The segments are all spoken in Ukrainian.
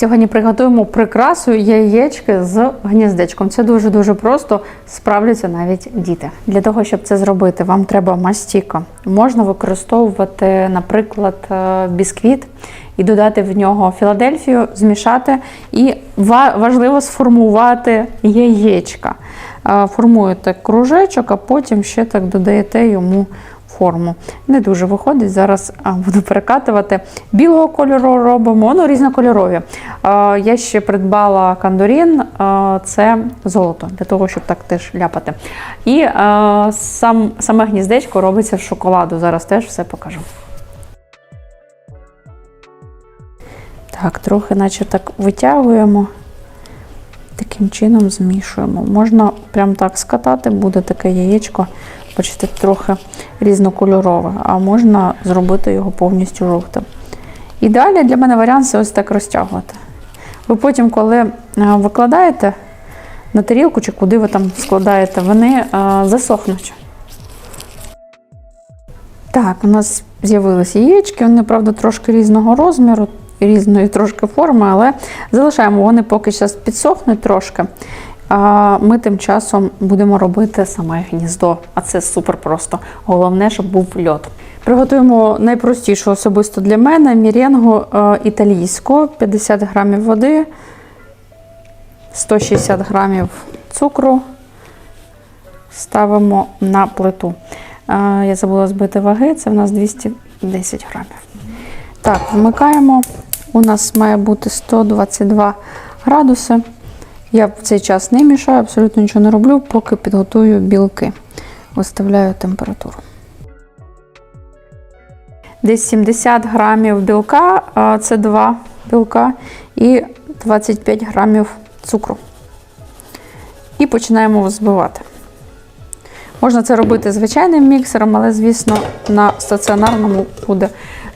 Сьогодні приготуємо прикрасу яєчки з гніздечком. Це дуже-дуже просто, справляться навіть діти. Для того, щоб це зробити, вам треба мастіка. Можна використовувати, наприклад, е, бісквіт і додати в нього Філадельфію, змішати. І важливо сформувати яєчка. Е, Формуєте кружечок, а потім ще так додаєте йому форму. Не дуже виходить. Зараз буду перекатувати. Білого кольору робимо, ну різнокольорові. Я ще придбала кандорін, це золото, для того, щоб так теж ляпати. І сам, саме гніздечко робиться з шоколаду. Зараз теж все покажу. Так, трохи, наче так витягуємо. Таким чином змішуємо. Можна прям так скатати, буде таке яєчко, бачите, трохи різнокольорове, а можна зробити його повністю жовтим. Ідеальний для мене варіант це ось так розтягувати. Ви потім, коли е, викладаєте на тарілку чи куди ви там складаєте, вони е, засохнуть. Так, у нас з'явилися яєчки, вони, правда, трошки різного розміру, різної трошки форми, але залишаємо, вони поки зараз підсохнуть трошки. А ми тим часом будемо робити саме гніздо, а це супер просто. Головне, щоб був льод. Приготуємо найпростішу особисто для мене мірєнгу е, італійську, 50 грамів води, 160 грамів цукру, ставимо на плиту. Я забула збити ваги, це в нас 210 грамів. Так, вмикаємо. У нас має бути 122 градуси. Я в цей час не мішаю, абсолютно нічого не роблю, поки підготую білки. Виставляю температуру. Десь 70 грамів білка, це 2 білка, і 25 грамів цукру. І починаємо взбивати. Можна це робити звичайним міксером, але, звісно, на стаціонарному буде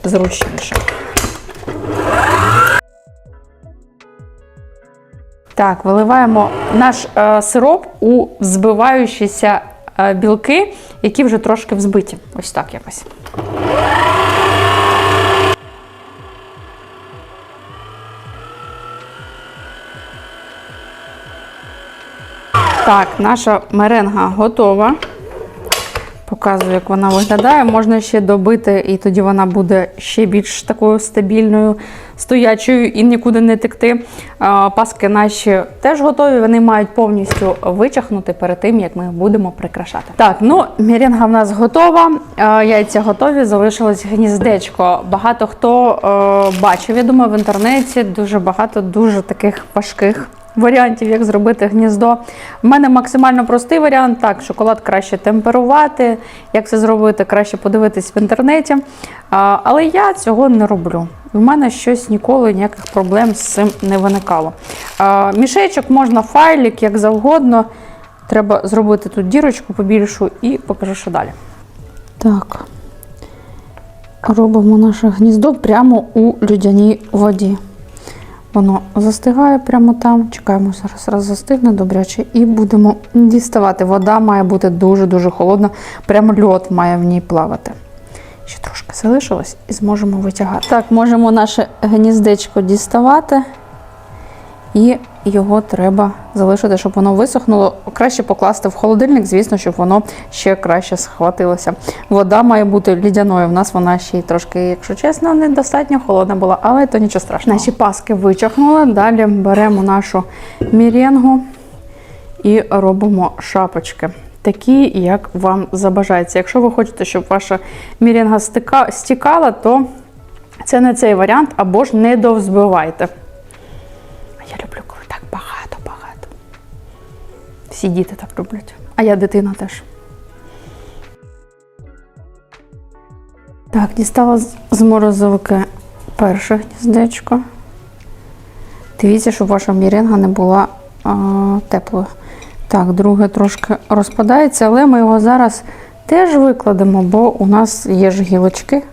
зручніше. Так, виливаємо наш е, сироп у взбиваючіся е, білки, які вже трошки взбиті. Ось так якось. Так, наша меренга готова. Показую, як вона виглядає. Можна ще добити, і тоді вона буде ще більш такою стабільною, стоячою і нікуди не текти. Паски наші теж готові. Вони мають повністю вичахнути перед тим, як ми їх будемо прикрашати. Так, ну мірінга в нас готова. Яйця готові. Залишилось гніздечко. Багато хто е, бачив, я думаю, в інтернеті дуже багато дуже таких важких варіантів, як зробити гніздо. У мене максимально простий варіант. Так, шоколад краще темперувати. Як це зробити, краще подивитись в інтернеті. Але я цього не роблю. У мене щось ніколи ніяких проблем з цим не виникало. Мішечок можна файлик, як завгодно. Треба зробити тут дірочку побільшу і покажу, що далі. Так. Робимо наше гніздо прямо у людяній воді. Воно застигає прямо там. Чекаємо зараз, раз застигне добряче, і будемо діставати. Вода має бути дуже-дуже холодна, прямо льот має в ній плавати. Ще трошки залишилось і зможемо витягати. Так, можемо наше гніздечко діставати, і його треба залишити, щоб воно висохнуло. Краще покласти в холодильник, звісно, щоб воно ще краще схватилося. Вода має бути лідяною. В нас вона ще й трошки, якщо чесно, недостатньо холодна була, але то нічого страшного. Наші паски вичахнули. Далі беремо нашу міренгу і робимо шапочки. Такі, як вам забажається. Якщо ви хочете, щоб ваша мірінга стікала, то це не цей варіант, або ж не довзбивайте. Всі діти так люблять. А я дитина теж. Так, дістала з морозилки перше гніздечко. Дивіться, щоб ваша міренга не була а, теплою. Так, друге трошки розпадається, але ми його зараз теж викладемо, бо у нас є ж гілочки.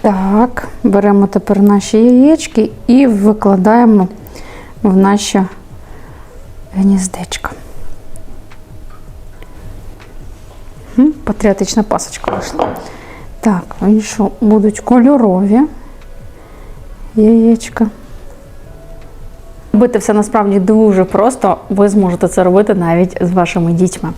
Так, беремо тепер наші яєчки і викладаємо в наші гніздечко. Патріотична пасочка вийшла. Так, що будуть кольорові яєчка. Робити все насправді дуже просто. Ви зможете це робити навіть з вашими дітьми.